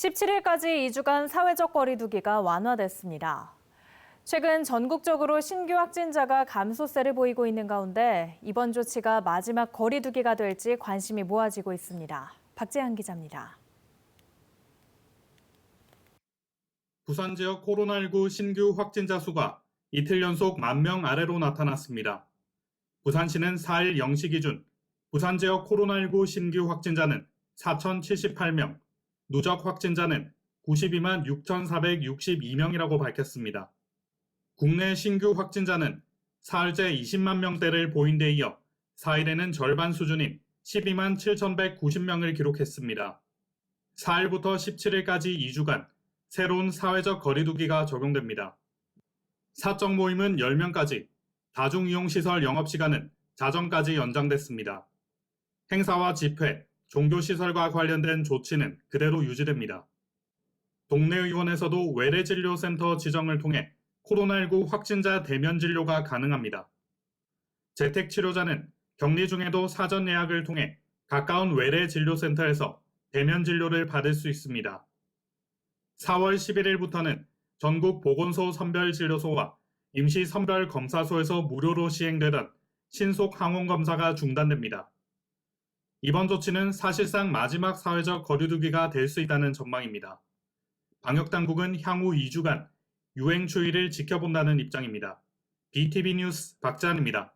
17일까지 2주간 사회적 거리두기가 완화됐습니다. 최근 전국적으로 신규 확진자가 감소세를 보이고 있는 가운데 이번 조치가 마지막 거리두기가 될지 관심이 모아지고 있습니다. 박재한 기자입니다. 부산 지역 코로나19 신규 확진자 수가 이틀 연속 만 명 아래로 나타났습니다. 부산시는 4일 0시 기준 부산 지역 코로나19 신규 확진자는 4,078명, 누적 확진자는 92만 6,462명이라고 밝혔습니다. 국내 신규 확진자는 사흘째 20만 명대를 보인 데 이어 4일에는 절반 수준인 12만 7,190명을 기록했습니다. 4일부터 17일까지 2주간 새로운 사회적 거리두기가 적용됩니다. 사적 모임은 10명까지, 다중이용시설 영업시간은 자정까지 연장됐습니다. 행사와 집회, 종교시설과 관련된 조치는 그대로 유지됩니다. 동네 의원에서도 외래진료센터 지정을 통해 코로나19 확진자 대면 진료가 가능합니다. 재택치료자는 격리 중에도 사전 예약을 통해 가까운 외래 진료센터에서 대면 진료를 받을 수 있습니다. 4월 11일부터는 전국 보건소 선별진료소와 임시 선별검사소에서 무료로 시행되던 신속 항원 검사가 중단됩니다. 이번 조치는 사실상 마지막 사회적 거리두기가 될 수 있다는 전망입니다. 방역당국은 향후 2주간 유행 추이를 지켜본다는 입장입니다. BTV 뉴스 박재한입니다.